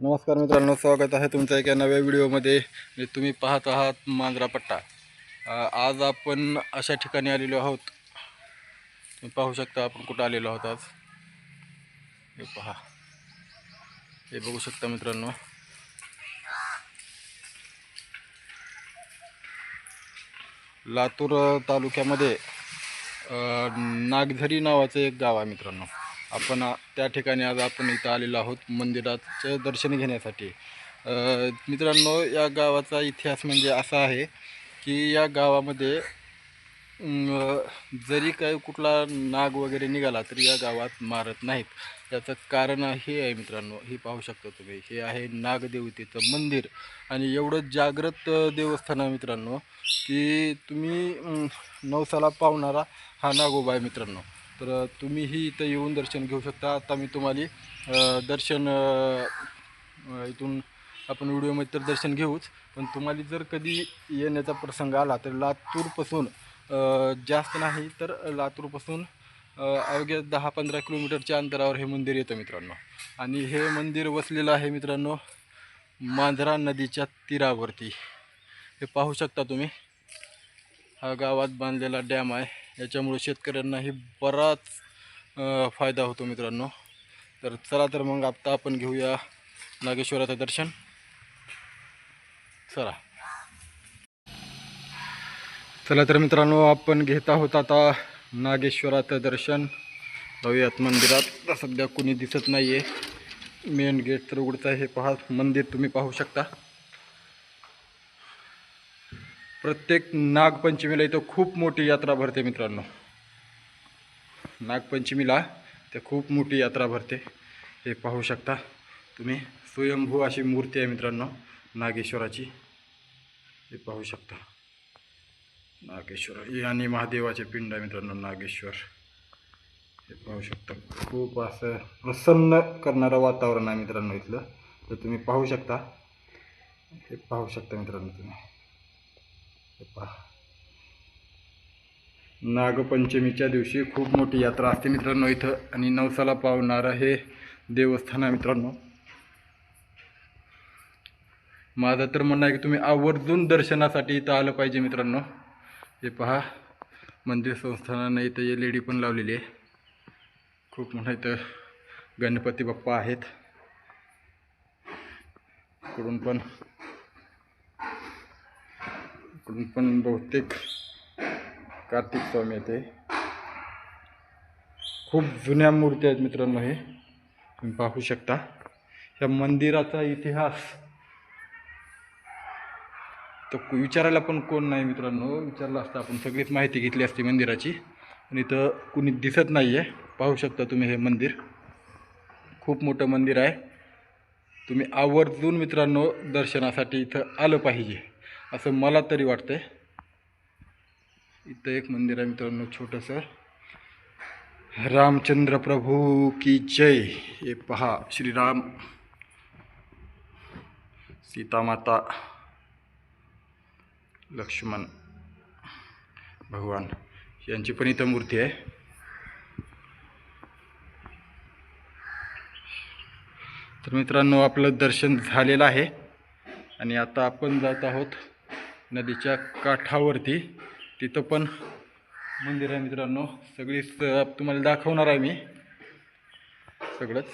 नमस्कार मित्रांनो स्वागत आहे तुमच्या एका नव्या व्हिडिओमध्ये. तुम्ही पाहत आहात मांजरा पट्टा. आज आपण अशा ठिकाणी आलेलो आहोत. तुम्ही पाहू शकता आपण कुठं आलेलो आहोत आज. हे पहा. हे बघू शकता मित्रांनो. लातूर तालुक्यामध्ये नागझरी नावाचं एक गाव आहे मित्रांनो. आपण त्या ठिकाणी आज आपण इथं आलेलो आहोत मंदिराचं दर्शन घेण्यासाठी. मित्रांनो या गावाचा इतिहास म्हणजे असा आहे की या गावामध्ये जरी काही कुठला नाग वगैरे निघाला तरी या गावात मारत नाहीत. याचं कारण हे आहे मित्रांनो हे पाहू शकता तुम्ही. हे आहे नागदेवतेचं मंदिर. आणि एवढं जागृत देवस्थान आहे मित्रांनो की तुम्ही नवसाला पावणारा हा नागोबा आहे मित्रांनो. तर तुम्हीही इथं येऊन दर्शन घेऊ शकता. आता मी तुम्हाला दर्शन इथून आपण व्हिडिओमध्ये तर दर्शन घेऊच. पण तुम्हाला जर कधी येण्याचा प्रसंग आला तर लातूरपासून जास्त नाही तर लातूरपासून अवघ्या दहा पंधरा किलोमीटरच्या अंतरावर हे मंदिर येतं मित्रांनो. आणि हे मंदिर वसलेलं आहे मित्रांनो मांजरा नदीच्या तीरावरती. हे पाहू शकता तुम्ही. हा गावात बांधलेला डॅम आहे. याच्यामुळे शेतकऱ्यांनाही बराच फायदा होतो मित्रांनो. तर चला तर मग आत्ता आपण घेऊया नागेश्वराचं दर्शन. चला. चला तर मित्रांनो आपण घेत आहोत आता नागेश्वराचं दर्शन. जाऊयात मंदिरात. सध्या कुणी दिसत नाही आहे मेन गेट तर उघडतं हे पहा मंदिर तुम्ही पाहू शकता. प्रत्येक नागपंचमीला इथं खूप मोठी यात्रा भरते मित्रांनो. नागपंचमीला ते खूप मोठी यात्रा भरते. हे पाहू शकता तुम्ही. स्वयंभू अशी मूर्ती आहे मित्रांनो नागेश्वराची. हे पाहू शकता. नागेश्वर. आणि महादेवाचे पिंड आहे मित्रांनो नागेश्वर. हे पाहू शकता. खूप असं प्रसन्न करणारं वातावरण आहे मित्रांनो इथलं. तर तुम्ही पाहू शकता. हे पाहू शकता मित्रांनो तुम्ही. पहा नागपंचमीच्या दिवशी खूप मोठी यात्रा असते मित्रांनो इथं आणि नवसाला पावणारं हे देवस्थान आहे मित्रांनो. माझं तर म्हणणं आहे की तुम्ही आवर्जून दर्शनासाठी इथं आलं पाहिजे मित्रांनो. हे पहा मंदिर संस्थानानं इथं एल लेडी पण लावलेली आहे. खूप मोठा इथं गणपती बाप्पा आहेत. इकडून पण इकडून पण बहुतेक कार्तिक स्वामी येते. खूप जुन्या मूर्ती आहेत मित्रांनो हे. तुम्ही पाहू शकता. या मंदिराचा इतिहास. तर कु- विचारायला पण कोण नाही मित्रांनो. विचारलं असतं आपण. सगळीच माहिती घेतली असती मंदिराची. आणि इथं कुणी दिसत नाही आहे पाहू शकता तुम्ही हे मंदिर. खूप मोठं मंदिर आहे. तुम्ही आवर्जून मित्रांनो दर्शनासाठी इथं आलं पाहिजे. असं मला तरी वाटतंय. इथं एक मंदिर आहे मित्रांनो छोटंसं. रामचंद्र प्रभू की जय हे पहा श्रीराम. सीतामाता लक्ष्मण भगवान यांची पण इथं मूर्ती आहे. तर मित्रांनो आपलं दर्शन झालेलं आहे. आणि आता आपण जात आहोत नदीच्या काठावरती. तिथं पण मंदिर आहे मित्रांनो. सगळी स- तुम्हाला दाखवणार आहे मी. सगळंच.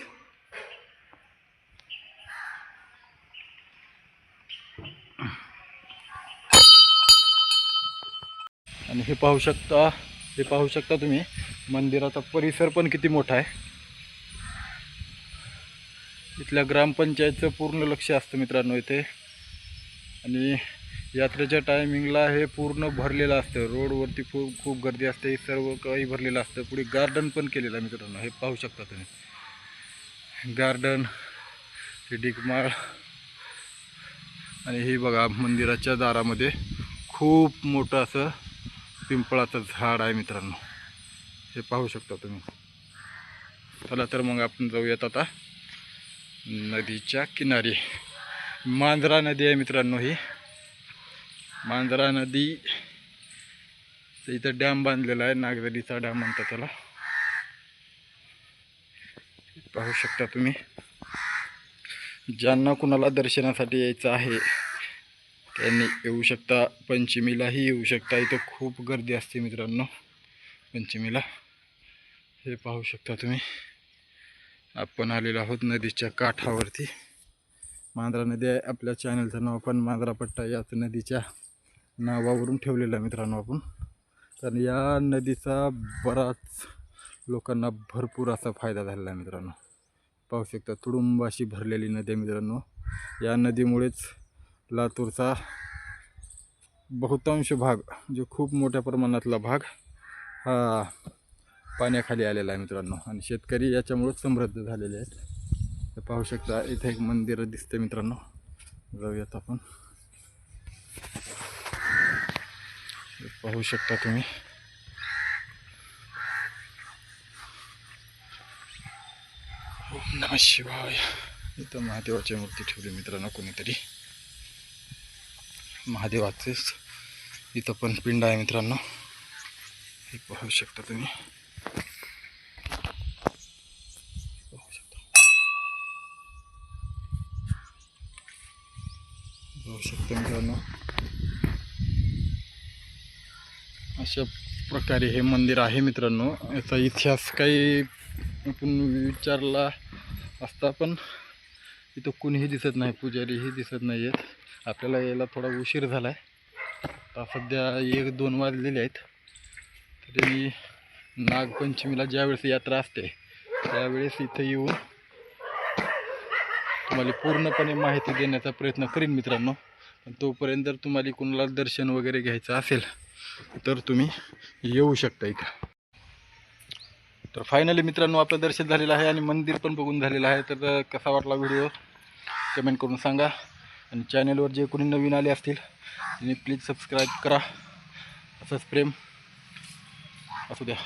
आणि हे पाहू शकता हे पाहू शकता तुम्ही मंदिराचा परिसर पण किती मोठा आहे. इथल्या ग्रामपंचायतचं पूर्ण लक्ष असतं मित्रांनो इथे. आणि यात्रेच्या टायमिंगला हे पूर्ण भरलेलं असतं. रोडवरती खूप खूप गर्दी असते. सर्व काही भरलेलं असतं. पुढे गार्डन पण केलेलं आहे मित्रांनो. हे पाहू शकता तुम्ही. गार्डन हे डिकमाळ आणि हे बघा मंदिराच्या दारामध्ये खूप मोठं असं पिंपळाचं झाड आहे मित्रांनो. हे पाहू शकता तुम्ही. चला तर मग आपण जाऊयात आता नदीच्या किनारी. मांजरा नदी आहे मित्रांनो ही. मांजरा नदी. इथं डॅम बांधलेला आहे नागदलीचा डॅम म्हणतात त्याला. पाहू शकता तुम्ही. ज्यांना कुणाला दर्शनासाठी यायचं आहे त्यांनी येऊ शकता. पंचमीलाही येऊ शकता. इथं खूप गर्दी असते मित्रांनो पंचमीला. हे पाहू शकता तुम्ही. आपण आलेलो आहोत नदीच्या काठावरती. मांजरा नदी आहे आपल्या चॅनलचं नाव पण मांजरापट्टा याच नदीच्या. नावावरून ठेवलेला आहे मित्रांनो आपण. कारण या नदीचा बराच लोकांना भरपूर असा फायदा झालेला आहे मित्रांनो. पाहू शकता तुडुंब अशी भरलेली नदी आहे मित्रांनो. या नदीमुळेच लातूरचा बहुतांश भाग जो खूप मोठ्या प्रमाणातला भाग हा पाण्याखाली आलेला आहे मित्रांनो. आणि शेतकरी याच्यामुळेच समृद्ध झालेले आहेत. पाहू शकता इथे एक मंदिर दिसते मित्रांनो. जाऊयात आपण. पाहू शकता तुम्ही. ओम शिवाय. इथं महादेवाची मूर्ती ठेवली मित्रांनो कोणीतरी. महादेवाचेच इथं पण पिंड आहे मित्रांनो. हे पाहू शकता तुम्ही. पाहू शकता पाहू शकता मित्रांनो. अशा प्रकारे हे मंदिर आहे मित्रांनो. याचा इतिहास काही आपण विचारला असता पण इथं कुणीही दिसत नाही पुजारीही दिसत नाही आहेत आपल्याला यायला थोडा उशीर झाला आहे आता सध्या एक दोन वाजलेले आहेत. तरी नागपंचमीला ज्यावेळेस यात्रा असते त्यावेळेस इथं येऊन तुम्हाला पूर्णपणे माहिती देण्याचा प्रयत्न करीन मित्रांनो. तोपर्यंत जर तुम्हाला कुणाला दर्शन वगैरे घ्यायचं असेल तर तुम्ही येऊ शकता इथं. तर फायनली मित्रांनो आपलं दर्शन झालेलं आहे आणि मंदिर पण बघून झालेलं आहे. तर कसा वाटला व्हिडिओ कमेंट करून सांगा. आणि चॅनलवर जे कोणी नवीन आले असतील त्यांनी प्लीज सबस्क्राईब करा. असंच प्रेम. असू द्या.